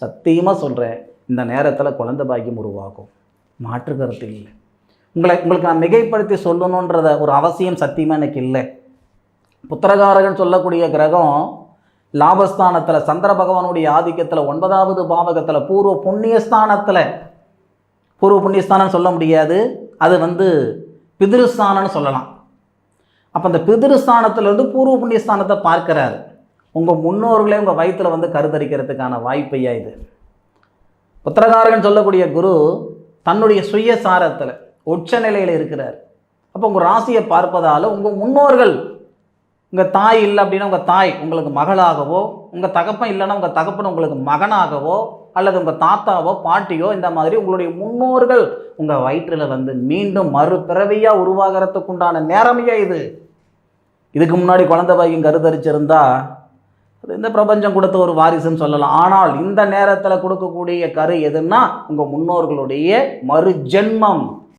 சத்தியமாக சொல்கிறேன் இந்த நேரத்தில் குழந்தை பாக்கியம் உருவாகும். மாற்று கருத்து இல்லை. உங்களை உங்களுக்கு நான் மிகைப்படுத்தி சொல்லணுன்றத ஒரு அவசியம் சத்தியமாக எனக்கு இல்லை. புத்திரகாரகன் சொல்லக்கூடிய கிரகம் லாபஸ்தானத்தில் சந்திர பகவானுடைய ஆதிக்கத்தில் ஒன்பதாவது பாவகத்தில் பூர்வ புண்ணியஸ்தானத்தில். பூர்வ புண்ணியஸ்தானம் சொல்ல முடியாது. அது வந்து பிதிருஸ்தானம்னு சொல்லலாம். அப்போ அந்த பிதிருஸ்தானத்திலேருந்து பூர்வ புண்ணியஸ்தானத்தை பார்க்கிறாரு. உங்கள் முன்னோர்களே உங்கள் வயிற்றில் வந்து கருத்தரிக்கிறதுக்கான வாய்ப்பையா இது? புத்திரகாரகன் சொல்லக்கூடிய குரு தன்னுடைய சுயசாரத்தில் உச்ச நிலையில் இருக்கிறார். அப்போ உங்கள் ராசியை பார்ப்பதால் உங்கள் முன்னோர்கள் உங்கள் தாய் இல்லை அப்படின்னா உங்கள் தாய் உங்களுக்கு மகளாகவோ உங்கள் தகப்பன் இல்லைன்னா உங்கள் தகப்பன் உங்களுக்கு மகனாகவோ அல்லது உங்கள் தாத்தாவோ பாட்டியோ இந்த மாதிரி உங்களுடைய முன்னோர்கள் உங்கள் வயிற்றில் வந்து மீண்டும் மறுபிறவியாக உருவாகிறதுக்கு உண்டான நேரமையா இது? இதுக்கு முன்னாடி குழந்தை பாக்கியம் கருத்தரிச்சிருந்தா இந்த பிரபஞ்சம் கொடுத்த ஒரு வாரிசுன்னு சொல்லலாம். ஆனால் இந்த நேரத்தில் கொடுக்கக்கூடிய கரு எதுன்னா உங்கள் முன்னோர்களுடைய மறு ஜென்மம்